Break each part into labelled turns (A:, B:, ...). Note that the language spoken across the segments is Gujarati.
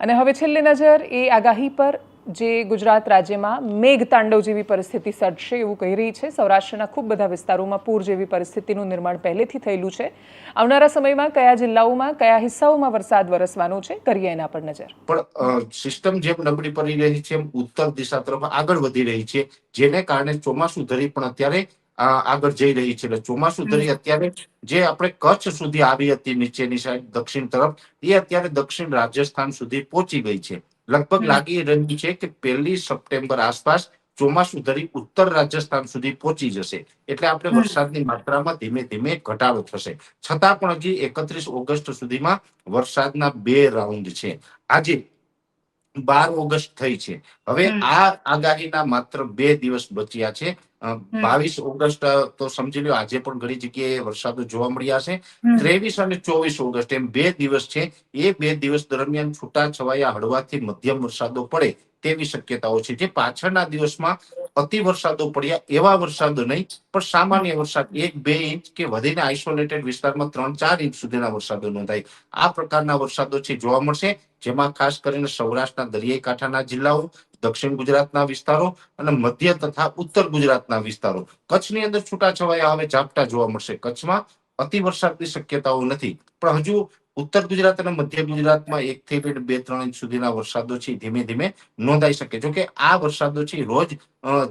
A: અને હવે છેલ્લી નજર એ આગાહી પર જે ગુજરાત રાજ્યમાં મેઘ તાંડવ જેવી પરિસ્થિતિ સર્જશે એવું કહી રહી છે. સૌરાષ્ટ્રના ખૂબ બધા વિસ્તારોમાં પૂર જેવી પરિસ્થિતિનું નિર્માણ પહેલેથી થયેલું છે. આવનારા સમયમાં કયા જિલ્લાઓમાં, કયા હિસ્સાઓમાં વરસાદ વરસવાનો છે, કરીએ એના પર નજર.
B: પણ સિસ્ટમ જેમ નબળી પડી રહી છે, એમ ઉત્તર દિશા તરફ આગળ વધી રહી છે. જેને કારણે ચોમાસું ધરી પણ અત્યારે આગળ જઈ રહી છે. એટલે ચોમાસું ધરી અત્યારે જે આપણે કચ્છ સુધી આવી હતી નીચેની સાઈડ દક્ષિણ તરફ એ અત્યારે દક્ષિણ રાજસ્થાન સુધી પહોંચી ગઈ છે. લગભગ લાગી રહ્યું છે કે પહેલી સપ્ટેમ્બર આસપાસ ચોમાસું ધરી ઉત્તર રાજસ્થાન સુધી પહોંચી જશે. એટલે આપણે વરસાદની માત્રામાં ધીમે ધીમે ઘટાડો થશે. છતાં પણ હજી એકત્રીસ ઓગસ્ટ સુધીમાં વરસાદના બે રાઉન્ડ છે. આજે બાર ઓગસ્ટ થઈ છે. હવે આ આગાહીના માત્ર બે દિવસ બચ્યા છે. બાવીસ ઓગસ્ટ તો સમજી લો આજે પણ ઘણી જગ્યાએ વરસાદો જોવા મળ્યા છે. ત્રેવીસ અને ચોવીસ ઓગસ્ટ એમ બે દિવસ છે. એ બે દિવસ દરમિયાન છૂટા છવાયા હળવાથી મધ્યમ વરસાદો પડે તેવી શક્યતાઓ છે. જે પાછળના દિવસમાં અતિ વરસાદો પડ્યા એવા વરસાદો નહીં પણ સામાન્ય વરસાદ એક બે ઇંચ કે વધીને આઇસોલેટેડ વિસ્તારમાં ત્રણ ચાર ઇંચ સુધીના વરસાદો નોંધાય. આ પ્રકારના વરસાદો છે જોવા મળશે. જેમાં ખાસ કરીને સૌરાષ્ટ્રના દરિયાઈ કાંઠાના જિલ્લાઓ, દક્ષિણ ગુજરાતના વિસ્તારો અને મધ્ય તથા ઉત્તર ગુજરાતના વિસ્તારો. કચ્છની અંદર છૂટાછવાયા હવે ઝાપટા જોવા મળશે. કચ્છમાં અતિ વરસાદની શક્યતાઓ નથી. પણ હજુ ઉત્તર ગુજરાત અને મધ્ય ગુજરાતમાં એક થી બે ત્રણ ઇંચ સુધીના વરસાદો છે. ધીમે ધીમે નોંધાઈ શકે. જો કે આ વરસાદો છે, રોજ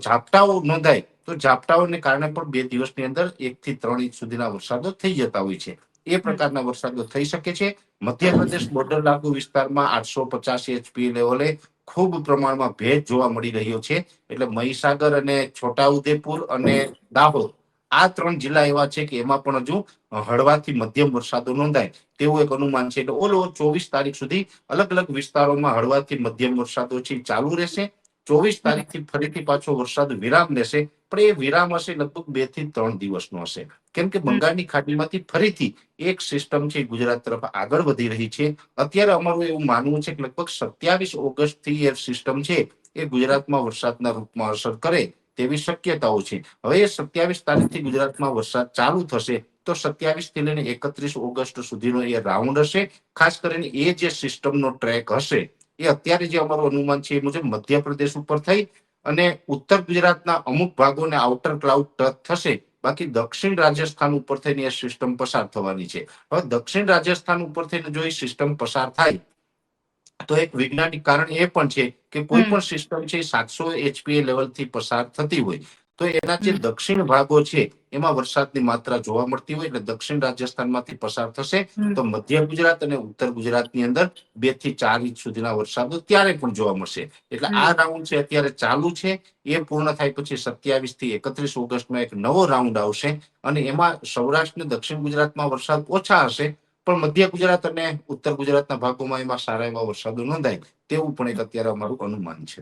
B: ઝાપટાઓ નોંધાય, તો ઝાપટાઓને કારણે પણ બે દિવસની અંદર એક થી ત્રણ ઇંચ સુધીના વરસાદો થઈ જતા હોય છે. એ પ્રકારના વરસાદો થઈ શકે છે. મધ્યપ્રદેશ બોર્ડર લાગુ વિસ્તારમાં આઠસો પચાસ એચપી લેવલે ખૂબ પ્રમાણમાં ભેજ જોવા મળી રહ્યો છે. એટલે મહીસાગર અને છોટાઉદેપુર અને દાહોદ આ ત્રણ જિલ્લા એવા છે કે એમાં પણ હજુ હળવાથી મધ્યમ વરસાદો નોંધાય. તેવું એક અનુમાન છે. એટલે ઓલો ચોવીસ તારીખ સુધી અલગ અલગ વિસ્તારોમાં હળવાથી મધ્યમ વરસાદો છે, ચાલુ રહેશે. ચોવીસ તારીખથી ફરીથી પાછો વરસાદ વિરામ લેશે. પણ એ વિરામ હશે લગભગ બેથી ત્રણ દિવસનો હશે. કેમ કે બંગાળની ખાડીમાંથી ફરીથી એક સિસ્ટમ છે ગુજરાત તરફ આગળ વધી રહી છે. અત્યારે અમારું એવું માનવું છે કે લગભગ સત્યાવીસ ઓગસ્ટથી એ સિસ્ટમ છે એ ગુજરાતમાં વરસાદના રૂપમાં અસર કરે તેવી શક્યતાઓ છે. હવે એ સત્યાવીસ તારીખથી ગુજરાતમાં વરસાદ ચાલુ થશે તો સત્યાવીસથી લઈને એકત્રીસ ઓગસ્ટ સુધીનો એ રાઉન્ડ હશે. ખાસ કરીને એ જે સિસ્ટમનો ટ્રેક હશે એ અત્યારે જે અમારું અનુમાન છે એ મુજબ મધ્યપ્રદેશ ઉપર થઈ અને ઉત્તર ગુજરાતના અમુક ભાગોને આઉટર ક્લાઉડ ટચ થશે. બાકી દક્ષિણ રાજસ્થાન ઉપર થઈને એ સિસ્ટમ પસાર થવાની છે. હવે દક્ષિણ રાજસ્થાન ઉપર થઈને જો એ સિસ્ટમ પસાર થાય તો એક વૈજ્ઞાનિક કારણ એ પણ છે કે કોઈ પણ સિસ્ટમ છે સાતસો એચપીએ લેવલથી પસાર થતી હોય. તો એના જે દક્ષિણ ભાગો છે એમાં વરસાદની માત્રા જોવા મળતી હોય એટલે દક્ષિણ રાજસ્થાનમાંથી પસાર થશે. તો મધ્ય ગુજરાત અને ઉત્તર ગુજરાતની અંદર બેથી ચાર ઇંચ સુધીના વરસાદો ત્યારે પણ જોવા મળશે. એટલે આ રાઉન્ડ છે અત્યારે ચાલુ છે એ પૂર્ણ થાય પછી સત્યાવીસથી એકત્રીસ ઓગસ્ટમાં એક નવો રાઉન્ડ આવશે અને એમાં સૌરાષ્ટ્ર અને દક્ષિણ ગુજરાતમાં વરસાદ ઓછા હશે પણ મધ્ય ગુજરાત અને ઉત્તર ગુજરાતના ભાગોમાં એમાં સારા એવા વરસાદો નોંધાય તેવું પણ એક અત્યારે અમારું અનુમાન છે.